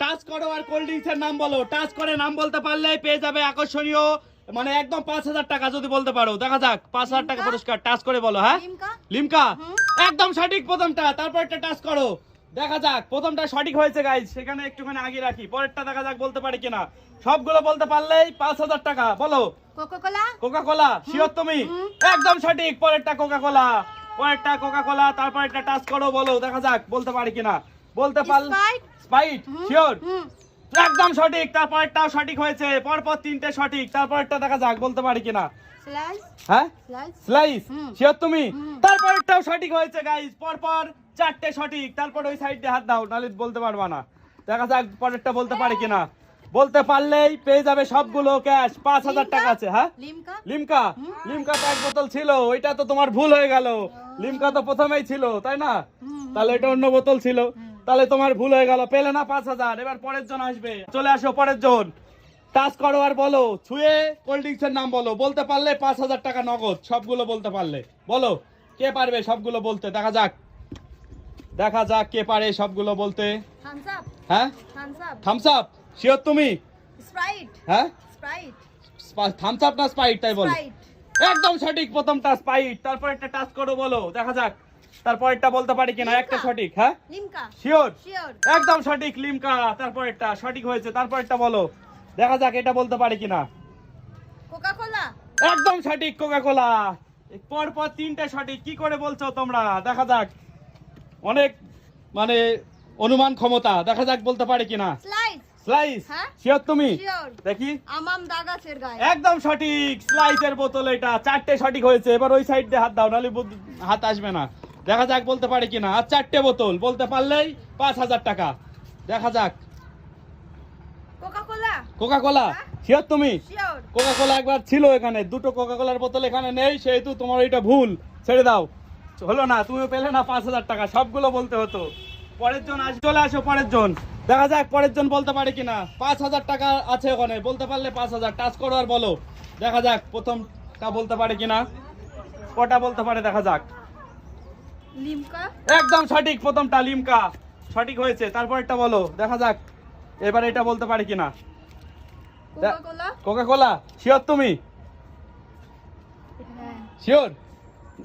Touch করো আর cold drinks এর নাম বলো। টাচ করে নাম বলতে পারলে পেয়ে যাবে আকর্ষণীয় মানে একদম পাঁচ হাজার টাকা যদি বলতে পারো। দেখা যাক পাঁচ হাজার টাকা পুরস্কার। টাচ করে বলো হ্যাঁ? লিমকা? একদম সঠিক প্রথমটা তারপর একটা টাচ করো। দেখা যাক প্রথমটা সঠিক হয়েছে গাইজ সেখানে একটুখানি আগে রাখি পরেরটা দেখা যাক বলতে পারি কিনা। সবগুলো বলতে পারলেই পাঁচ হাজার টাকা। বলো। Coco cola coca cola sure তুমি একদম সঠিক পরেরটা কোকা কোলা পরেরটা কোকা কোলা তারপর একটা টাচ করো বলো। দেখা যাক বলতে পারি কিনা। বলতে পারলে স্পাইট শিওর একদম সঠিক তারপরটাও সঠিক হয়েছে পরপর তিনটে সঠিক তারপরটা দেখা যাক বলতে পারি কিনা। স্লাইস হ্যাঁ? স্লাইস শিওর তুমি? তারপরটাও সঠিক হয়েছে গাইস পরপর চারটে সঠিক তারপর ওই সাইড হাত দাও নাহলে বলতে পারবা না। দেখা যাক পরেরটা বলতে পারে কিনা। বলতে পারলেই পেয়ে যাবে সবগুলো ক্যাশ পাঁচ হাজার টাকা আছে হ্যাঁ? লিমকা লিমকা তো এক বোতল ছিল ওইটা তো তোমার ভুল হয়ে গেল। লিমকা তো প্রথমেই ছিল তাই না? তাহলে এটা অন্য বোতল ছিল। তাহলে তোমার ভুল হয়ে গেল পেলে না পাঁচ হাজার এবার পরের জন আসবে। চলে আসো পরের জন। টাচ করো আর বলো ছুঁয়ে কোল্ড ড্রিঙ্কস এর নাম বলো। বলতে পারলে পাঁচ হাজার টাকা নগদ সবগুলো বলতে পারলে। বলো কে পারবে সবগুলো বলতে? দেখা যাক। দেখা যাক কে পারে সবগুলো বলতে। হ্যাঁ? থামস আপ শিওর তুমি? স্প্রাইট হ্যাঁ? স্প্রাইট থামস আপ না স্পাইট তাই বলো। স্প্রাইট একদম সঠিক প্রথমটা স্পাইট তারপর একটা টাচ করো বলো। দেখা যাক তারপর একটা বলতে পারি কিনা একটা সঠিক হ্যাঁ? লিমকা। শিওর শিওর একদম সঠিক লিমকা। তারপর একটা সঠিক হয়েছে। তারপর একটা বলো। দেখা যাক এটা বলতে পারি কিনা। কোকা কোলা একদম সঠিক কোকা কোলা পর পর তিনটে সঠিক। কি করে বলছো তোমরা? দেখা যাক। অনেক মানে অনুমান ক্ষমতা। দেখা যাক বলতে পারি কিনা। স্লাইস স্লাইস হ্যাঁ? শিওর তুমি? শিওর দেখি। আমাম দা গাছের গায়ে। একদম সঠিক। স্লাইসের বোতল এটা। চারটে সঠিক হয়েছে। এবার ওই সাইড দিয়ে হাত দাও নাহলে হাত আসবে না। দেখা যাক বলতে পারে কিনা। আর চারটে বোতল বলতে পারলেই পাঁচ হাজার টাকা। দেখা যাক। কোকা কোলা কোকা কোলা হ্যাঁ? শিওর তুমি? কোকা কোলা একবার ছিল এখানে। দুটো কোকা কোলার বোতল এখানে নেই সেহেতু তোমার এটা ভুল। ছেড়ে দাও। হলো না তুমি পেলে না পাঁচ হাজার টাকা। সবগুলো বলতে হতো। পরের জন আস চলে আসো পরের জন। দেখা যাক পরের জন বলতে পারে কিনা। পাঁচ হাজার টাকা আছে ওখানে বলতে পারলে পাঁচ হাজার। টাচ করো আর বলো। দেখা যাক প্রথমটা বলতে পারে কিনা। কটা বলতে পারে দেখা যাক। একদম সঠিক প্রথমটা লিমকা। সঠিক হয়েছে তারপর একটা বলো। দেখা যাক এবার এটা বলতে পারে কিনা। Coca cola coca cola sure তুমি? হ্যাঁ। শিওর?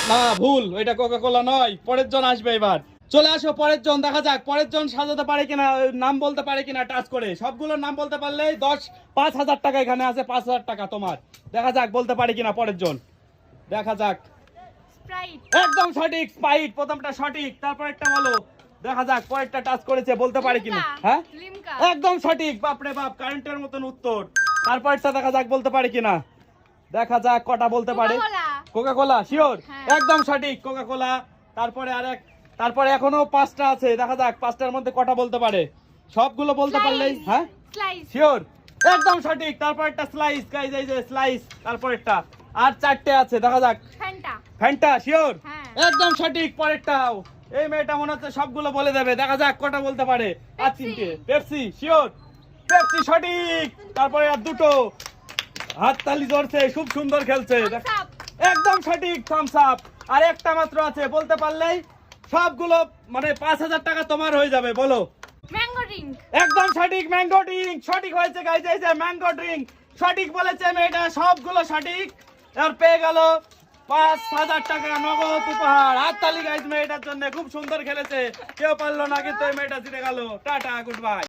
না ভুল ওইটা কোকা কোলা নয়। পরের জন আসবে এবার। চলে আসো পরের জন দেখা যাক পরের জন সাজাতে পারে কিনা নাম বলতে পারে কিনা টাচ করে। সবগুলোর নাম বলতে পারলে দশ পাঁচ হাজার টাকা এখানে আছে পাঁচ হাজার টাকা তোমার। দেখা যাক বলতে পারে কিনা পরের জন। দেখা যাক। একদম সঠিক স্পাইট প্রথমটা সঠিক তারপর একটা বলো। দেখা যাক পরেরটা টাচ করেছে বলতে পারে কিনা। হ্যাঁ? একদম সঠিক বাপরে বাপ কারেন্টের মতন উত্তর। তারপরটা দেখা যাক বলতে পারে কিনা। দেখা যাক কটা বলতে পারে। Coca Cola sure. একদম সঠিক কোকা কোলা তারপরে আরেক তারপরে এখনও পাঁচটা আছে দেখা যাক পাঁচটার মধ্যে কটা বলতে পারে। সবগুলো বলতে পারলেই হ্যাঁ? শিওর একদম সঠিক তারপর একটা স্লাইস গাইজ এই যে স্লাইস তারপর একটা আর চারটে আছে দেখা যাক। Fanta Fanta sure. একদম সঠিক পরেরটাও। এই মেয়েটা মনে হচ্ছে সবগুলো বলে দেবে দেখা যাক কটা বলতে পারে। আর। তিনটে। পেপসি শিওর পেপসি সঠিক। তারপরে আর দুটো। হাততালি ধরছে খুব সুন্দর খেলছে। একদম সঠিক থামস আপ আর একটা মাত্র আছে বলতে পারলেই সবগুলো মানে পাঁচ হাজার টাকা তোমার হয়ে যাবে বলো। একদম সঠিক ম্যাঙ্গো ড্রিঙ্ক সঠিক হয়েছে গাইজ এই যে ম্যাঙ্গো ড্রিঙ্ক সঠিক বলেছে মেয়েটা সবগুলো সঠিক। আর পেয়ে গেল পাঁচ হাজার টাকা নগদ উপহার। হাততালি গাইজ মেয়েটার জন্য খুব সুন্দর খেলেছে। কেউ পারল না কিন্তু এই মেয়েটা জিতে গেল। Tata good bye